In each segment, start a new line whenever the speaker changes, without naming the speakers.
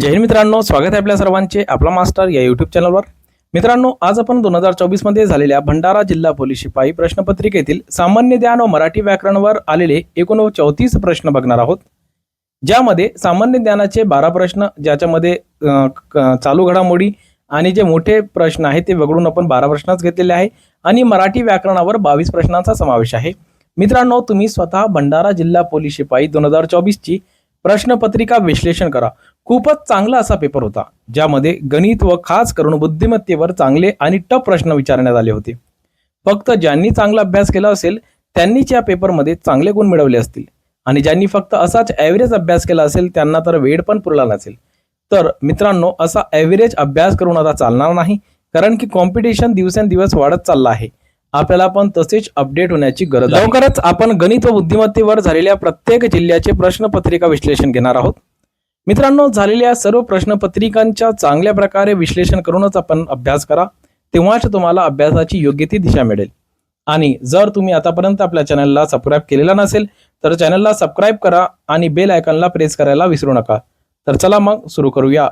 जय हिंद मित्रांनो स्वागत आहे आपल्या सर्वांचे आपला मास्टर या युट्यूब चॅनलवर मित्रांनो आज आपण दोन हजार चोवीसमध्ये झालेल्या भंडारा जिल्हा पोलीस शिपाई प्रश्नपत्रिकेतील सामान्य ज्ञान व मराठी व्याकरणवर आलेले एकूण चौतीस प्रश्न बघणार आहोत. ज्यामध्ये सामान्य ज्ञानाचे बारा प्रश्न ज्याच्यामध्ये क- चालू घडामोडी आणि जे मोठे प्रश्न आहेत ते वगळून आपण बारा प्रश्नच घेतलेले आहे आणि मराठी व्याकरणावर बावीस प्रश्नांचा समावेश आहे. मित्रांनो तुम्ही स्वतः भंडारा जिल्हा पोलीस शिपाई दोन हजार चोवीसची प्रश्नपत्रिका विश्लेषण करा. खूपच चांगला असा पेपर होता ज्यामध्ये गणित व खास करून बुद्धिमत्तेवर चांगले आणि टप प्रश्न विचारण्यात आले होते. फक्त ज्यांनी चांगला अभ्यास केला असेल त्यांनीच या पेपरमध्ये चांगले गुण मिळवले असतील. आणि ज्यांनी फक्त असाच ॲव्हरेज अभ्यास केला असेल त्यांना तर वेळ पण पुरला नसेल. तर मित्रांनो असा ॲव्हरेज अभ्यास करून आता चालणार नाही कारण की कॉम्पिटिशन दिवसेंदिवस वाढत चालला आहे. आपल्याला पण तसेच अपडेट होण्याची गरज लवकरच आपण गणित व बुद्धिमत्तेवर झालेल्या प्रत्येक जिल्ह्याचे प्रश्नपत्रिका विश्लेषण घेणार आहोत. मित्रांनो झालेल्या सर्व प्रश्नपत्रिकांच्या चांगल्या प्रकारे विश्लेषण करूनच आपण अभ्यास करा. तेव्हाच तुम्हाला अभ्यासाची योग्य ती दिशा मिळेल. आणि जर तुम्ही आतापर्यंत आपल्या चॅनलला सबस्क्राईब केलेला नसेल तर चॅनलला सबस्क्राईब करा आणि बेल आयकॉनला प्रेस करायला विसरू नका. तर चला मग सुरू करूया.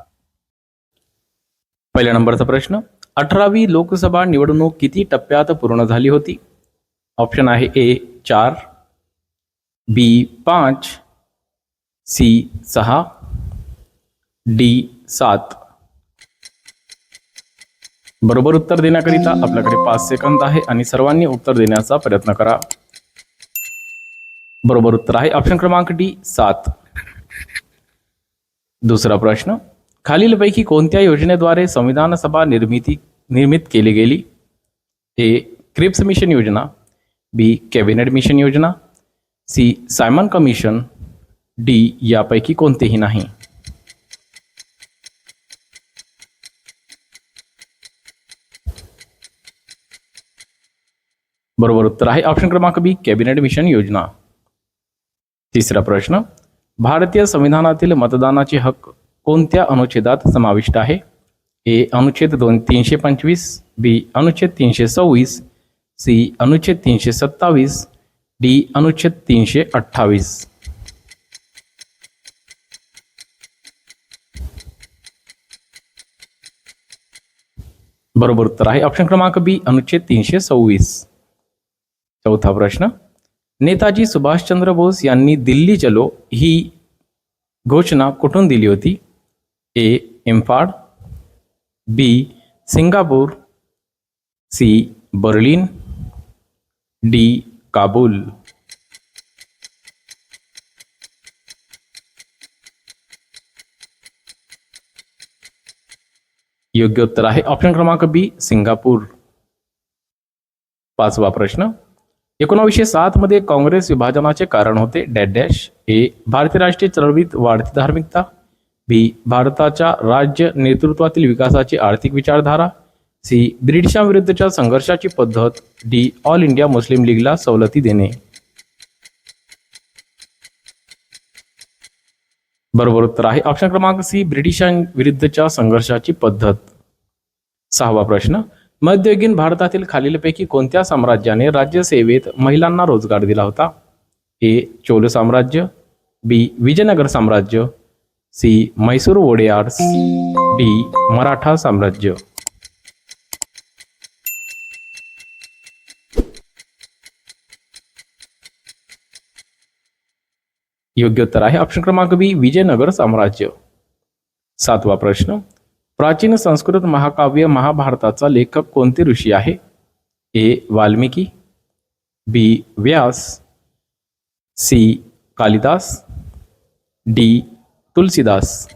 पहिल्या नंबरचा प्रश्न अठरावी लोकसभा निवडणूक किती टप्प्यात पूर्ण झाली होती? ऑप्शन आहे ए चार बी पाच सी सहा डी सात. बरोबर उत्तर देण्याकरिता आपल्याकडे पाच सेकंद आहे आणि सर्वांनी उत्तर देण्याचा प्रयत्न करा. बरोबर उत्तर आहे ऑप्शन क्रमांक डी सात. दुसरा प्रश्न खालीलपैकी कोणत्या योजनेद्वारे संविधान सभा निर्मिती निर्मित केली गेली? ए क्रिप्स मिशन योजना बी कॅबिनेट मिशन योजना सी सायमन कमिशन डी यापैकी कोणतेही नाही. बरोबर उत्तर आहे. ऑप्शन क्रमांक बी कॅबिनेट मिशन योजना. तिसरा प्रश्न, भारतीय संविधानातील मतदानाचे हक्क कोणत्या अनुच्छेदात समाविष्ट आहे? ए अनुच्छेद दोन तीनशे पंचवीस बी अनुच्छेद तीनशे सव्वीस सी अनुच्छेद तीनशे सत्तावीस डी अनुच्छेद तीनशे अठ्ठावीस. बरोबर उत्तर आहे. ऑप्शन क्रमांक बी अनुच्छेद तीनशे सव्वीस. चौथा प्रश्न. नेताजी सुभाषचंद्र बोस यांनी दिल्ली चलो ही घोषणा कुठून दिली होती? A. Imphal B. Singapore C. Berlin D. Kabul. योग्य उत्तर आहे. ऑप्शन क्रमांक बी सिंगापूर. पाचवा प्रश्न. एकोणावीसशे सात मध्ये काँग्रेस विभाजनाचे कारण होते डॅश डॅश. ए भारतीय राष्ट्रीय चळवळीत वाढती धार्मिकता. बी भारताच्या राज्य नेतृत्वातील विकासाची आर्थिक विचारधारा. सी ब्रिटिशांविरुद्धच्या संघर्षाची पद्धत. डी ऑल इंडिया मुस्लिम लीगला सवलती देणे. बरोबर उत्तर आहे. ऑप्शन क्रमांक सी ब्रिटिशांविरुद्धच्या संघर्षाची पद्धत. सहावा प्रश्न. मध्ययुगीन भारतातील खालीलपैकी कोणत्या साम्राज्याने राज्यसेवेत महिलांना रोजगार दिला होता? ए. चोल साम्राज्य बी. विजयनगर साम्राज्य सी. म्हैसूर वोडेयार्स डी. मराठा साम्राज्य. योग्य उत्तर आहे ऑप्शन क्रमांक बी विजयनगर साम्राज्य. सातवा प्रश्न प्राचीन संस्कृत महाकाव्य महाभारताचा लेखक कोणते ऋषी आहे? A. Valmiki B. Vyas C. Kalidas D. Tulsidas.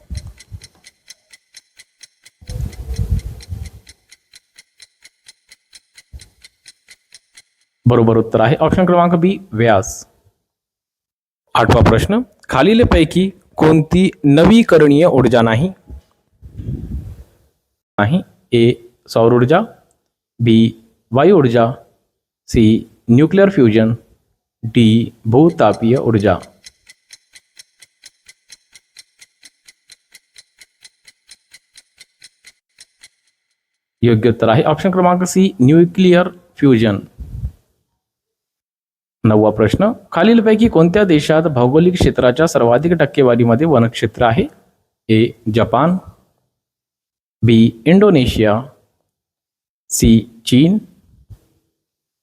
बरोबर उत्तर आहे. ऑप्शन क्रमांक बी व्यास. आठवा प्रश्न. खालीलपैकी कोणती नवीकरणीय ऊर्जा नाही? नाही ए सौर ऊर्जा बी वायू ऊर्जा सी न्यूक्लिअर फ्युजन डी भूतापीय ऊर्जा। योग्य उत्तर आहे ऑप्शन क्रमांक सी न्यूक्लिअर फ्युजन. नववा प्रश्न खालीलपैकी कोणत्या देशात भौगोलिक क्षेत्राच्या सर्वाधिक टक्केवारीमध्ये वनक्षेत्र आहे? A Japan B Indonesia C चीन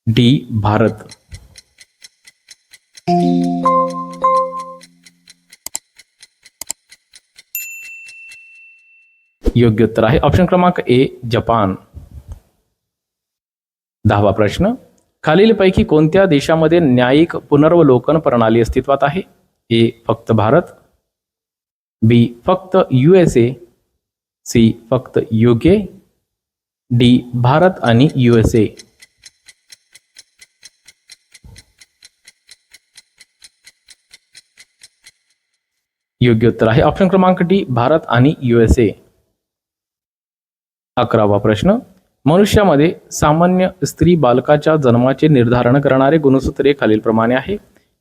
डी भारत. योग्य उत्तर आहे ऑप्शन क्रमांक ए जपान. दहावा प्रश्न. खालीलपैकी कोणत्या देशामध्ये न्यायिक पुनर्वलोकन प्रणाली अस्तित्वात आहे? ए फक्त भारत. बी फक्त यू एस ए. सी फक्त युके डी भारत आणि युएसए योग्य उत्तर आहे. ऑप्शन क्रमांक डी भारत आणि युएसए अकरावा प्रश्न. मनुष्यामध्ये सामान्य स्त्री बालकाच्या जन्माचे निर्धारण करणारे गुणसूत्रे खालीलप्रमाणे आहे.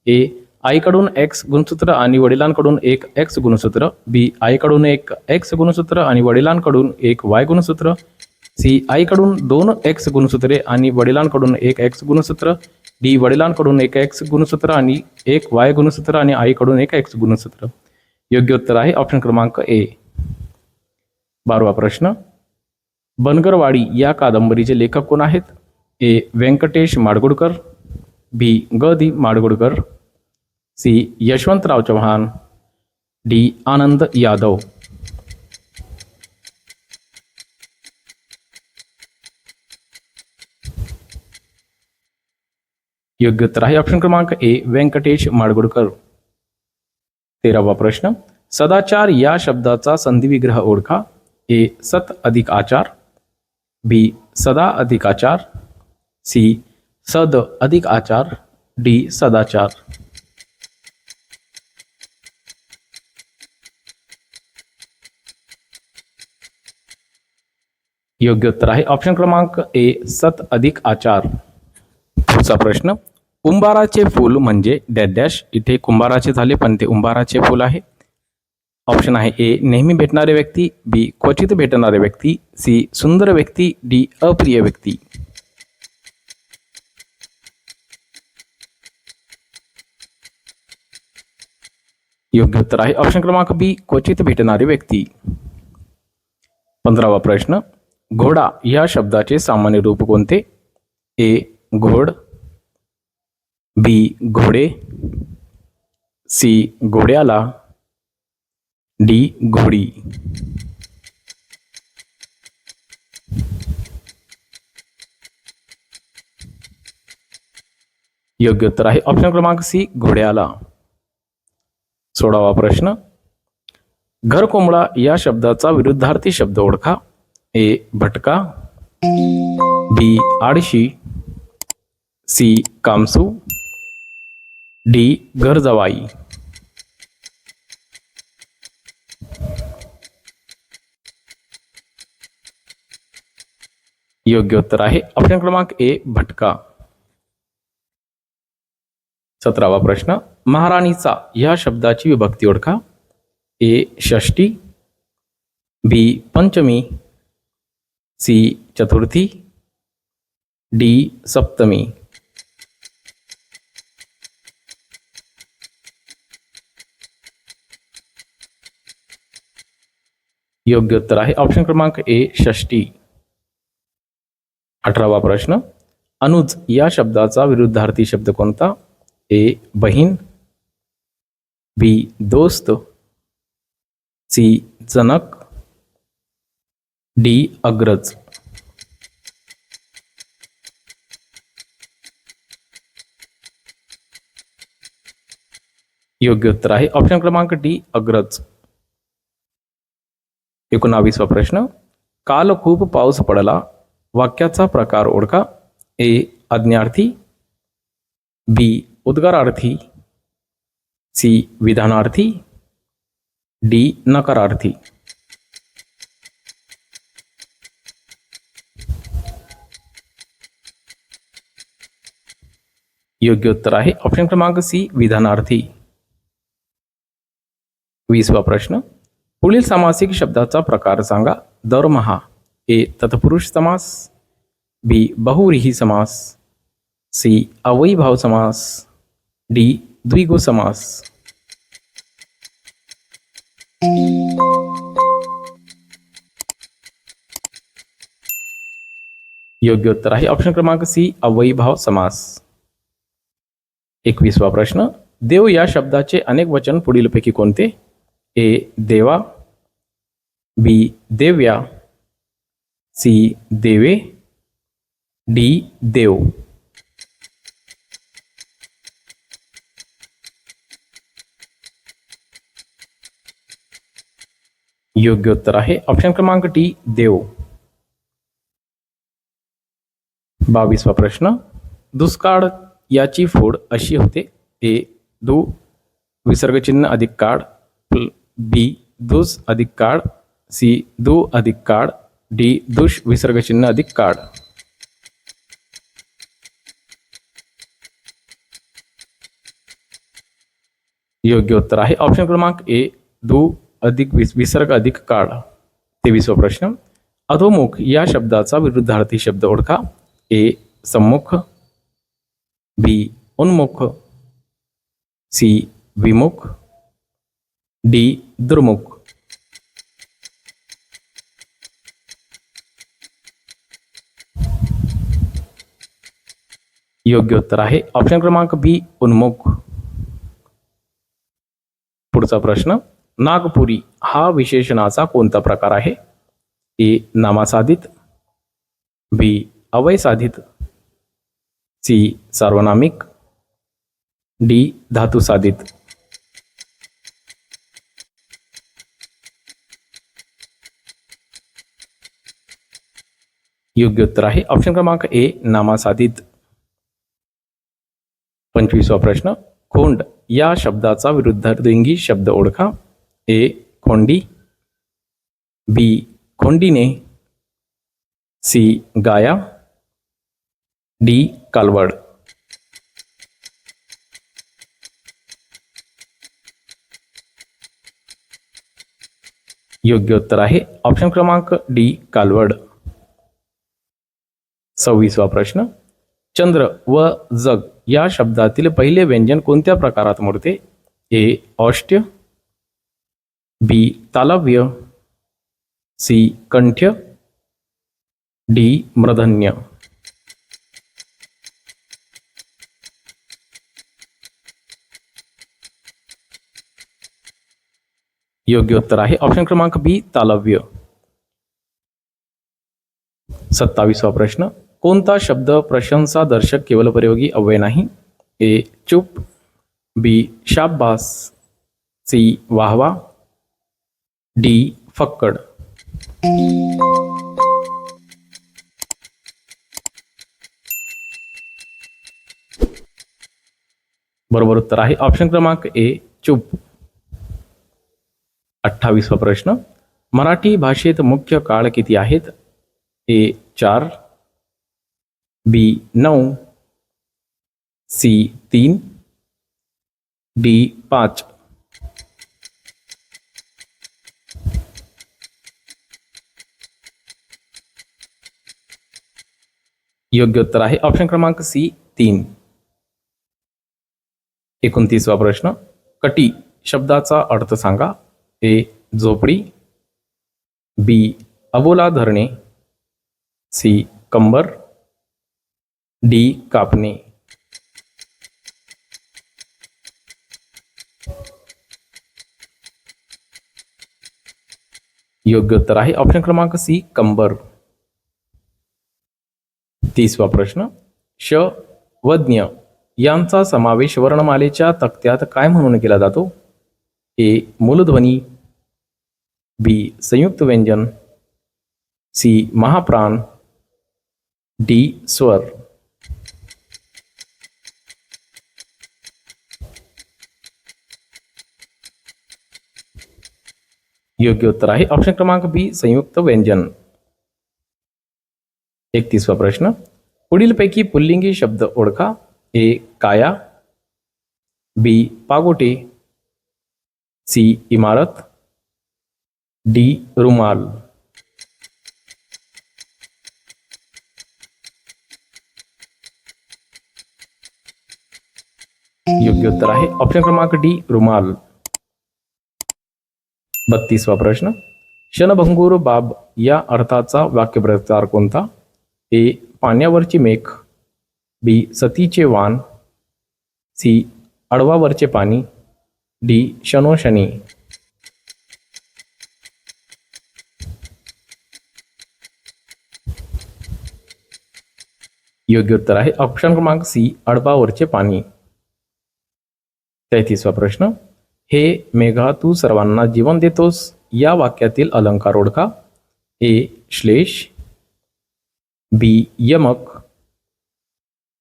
ए आईकडून एक्स गुणसूत्र आणि वडिलांकडून एक एक्स गुणसूत्र बी आईकडून एक एक्स गुणसूत्र आणि वडिलांकडून एक वाय गुणसूत्र सी आईकडून दोन एक्स गुणसूत्रे आणि वडिलांकडून एक एक्स गुणसूत्र डी वडिलांकडून एक एक्स गुणसूत्र आणि एक वाय गुणसूत्र आणि आईकडून एक एक्स गुणसूत्र. योग्य उत्तर आहे ऑप्शन क्रमांक ए बारवा प्रश्न. बनगरवाडी या कादंबरीचे लेखक कोण आहेत? ए Vyankatesh Madgulkar B Ga. Di. Madgulkar C Yashwantrao Chavan D Anand Yadav. योग्य उत्तर आहे ऑप्शन क्रमांक ए व्यंकटेश माडगुडकर। तेरावा प्रश्न, सदाचार या शब्दाचा संधिविग्रह ओळखा. ए, सत अधिक आचार. बी, सदा अधिक आचार. सी, सद अधिक आचार. डी, सदाचार. योग्य उत्तर आहे. ऑप्शन क्रमांक ए सत अधिक आचार. पुढचा प्रश्न कुंभाराचे फूल म्हणजे डॅश डॅश. इथे कुंभाराचे झाले पण ते उंबाराचे फूल आहे. ऑप्शन आहे ए नेहमी भेटणारे व्यक्ती. बी क्वचित भेटणारे व्यक्ती. सी सुंदर व्यक्ती. डी अप्रिय व्यक्ती. योग्य उत्तर आहे. ऑप्शन क्रमांक बी क्वचित भेटणारी व्यक्ती. पंधरावा प्रश्न घोडा या शब्दाचे सामान्य रूप कोणते? ए घोड बी घोडे सी घोड्याला डी घोडी. योग्य उत्तर आहे ऑप्शन क्रमांक सी घोड्याला. सोळावा प्रश्न. घर कोंबडा या शब्दाचा विरुद्धार्थी शब्द ओळखा. ए भटका बी आडशी सी कामसू डी घरजवाई. योग्य उत्तर आहे ऑप्शन क्रमांक ए भटका. सतरावा प्रश्न महाराणीचा या शब्दाची विभक्ती ओळखा. ए षष्टी बी पंचमी सी चतुर्थी डी सप्तमी. योग्य उत्तर आहे. ऑप्शन क्रमांक ए षष्टी अठरावा प्रश्न. अनुज या शब्दाचा विरुद्धार्थी शब्द कोणता? ए बहीण. बी दोस्त. सी जनक. डी अग्रज. योग्य उत्तर आहे. ऑप्शन क्रमांक डी अग्रज. एकोणावीसवा प्रश्न. काल खूप पाऊस पडला. वाक्याचा प्रकार ओळखा. ए आज्ञार्थी. बी उद्गारार्थी. सी विधानार्थी. डी नकारार्थी. योग्य उत्तर आहे ऑप्शन क्रमांक सी विधानार्थी. वीसवा प्रश्न. पुढील सामासिक शब्दाचा प्रकार सांगा. दरमहा ए, तत्पुरुष समास. बी बहुरीही समास. सी अवयीभाव समास. डी द्विगो समास. योग्य उत्तर आहे ऑप्शन क्रमांक सी अवयीभाव समास. एकवीसवा प्रश्न देव या शब्दाचे अनेक वचन पुढीलपैकी कोणते? ए देवा बी देव्या सी देवे डी देव. योग्य उत्तर आहे. ऑप्शन क्रमांक टी देव. बावीसवा प्रश्न दुष्काळ याची फोड अशी होते ए दु विसर्गचिन्ह अधिक काळ प्ल- बी दुस अधिक काळ सी दु अधिक काळ डी दुष विसर्गचिन्ह अधिक काळ. योग्य उत्तर आहे. ऑप्शन क्रमांक ए दु अधिक विस विसर्ग अधिक काळ. तेवीसवा प्रश्न. अधोमुख या शब्दाचा विरुद्धार्थी शब्द ओळखा. ए सम्मुख. बी उन्मुख सी विमुख डी दुर्मुख। योग्य उत्तर आहे. ऑप्शन क्रमांक बी उन्मुख. पुढचा प्रश्न नागपुरी हा विशेषणाचा कोणता प्रकार आहे? ए नामासाधित बी अवयसाधित सी सार्वनामिक डी धातुसाधित योग्य उत्तर आहे. ऑप्शन क्रमांक ए नामासाधित. पंचवीसवा प्रश्न खोंड. या शब्दाचा विरुद्धार्थलिंगी शब्द ओळखा. ए खोंडी. बी खोंडीने. सी गाया. डी कालवड. योग्य उत्तर आहे ऑप्शन क्रमांक डी कालवड. सव्वीसवा प्रश्न. चंद्र व जग या शब्दातील पहिले व्यंजन कोणत्या प्रकारात मोडते? ए औष्ट्य बी तालव्य सी कंठ्य डी मृधन्य योग्य उत्तर आहे. ऑप्शन क्रमांक बी तालव्य. सत्तावीसवा प्रश्न. कोणता शब्द प्रशंसा दर्शक केवल प्रयोगी अव्यय नाही? ए चुप. बी शाब्बास सी वाहवा. डी फक्कड. बरोबर उत्तर आहे. ऑप्शन क्रमांक ए चुप. अठ्ठावीसवा प्रश्न. मराठी भाषेत मुख्य काळ किती आहेत? ए चार बी नऊ सी तीन डी पाच. योग्य उत्तर आहे ऑप्शन क्रमांक सी तीन. एकोणतीसवा प्रश्न. कटी शब्दाचा अर्थ सांगा. ए झोपडी. बी अबोला धरणे. सी कंबर. डी कापणे. योग्य उत्तर आहे. ऑप्शन क्रमांक सी कंबर. तीसवा प्रश्न. श व ज्ञ यांचा समावेश वर्णमालेच्या तक्त्यात काय म्हणून केला जातो? ए मूलध्वनी. बी संयुक्त व्यंजन. सी महाप्राण. डी स्वर. योग्य उत्तर आहे. ऑप्शन क्रमांक बी संयुक्त व्यंजन. एकतीसवा प्रश्न. पुढीलपैकी पुल्लिंगी शब्द ओळखा. ए काया. बी पागोटे. सी इमारत. डी रुमाल. योग्य उत्तर आहे. ऑप्शन क्रमांक डी रुमाल. बत्तीसवा प्रश्न. क्षणभंगूर बाब या अर्थाचा वाक्यप्रचार कोणता? ए. पाण्यावरची मेघ. बी. सतीचे वान. सी. अडवावरचे पाणी. डी. शनोशनी योग्य उत्तर आहे. ऑप्शन क्रमांक सी अडपावरचे पाणी. तेहतीसवा प्रश्न. हे मेघा तू सर्वांना जीवन देतोस. या वाक्यातील अलंकार ओळखा. ए श्लेष. बी यमक.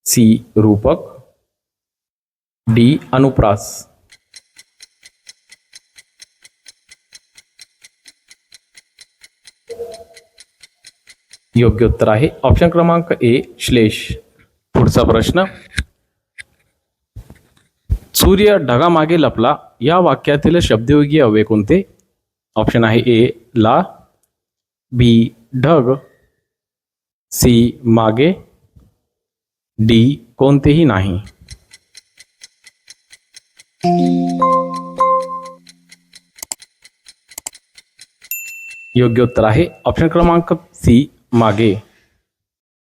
सी रूपक. डी अनुप्रास. योग्य उत्तर आहे. ऑप्शन क्रमांक ए श्लेष. पुढचा प्रश्न. सूर्य ढगामागे लपला. या वाक्यातील शब्दयोगी अवय कोणते? ऑप्शन आहे ए ला. बी ढग. सी मागे. डी कोणतेही नाही. योग्य उत्तर आहे. ऑप्शन क्रमांक सी मागे.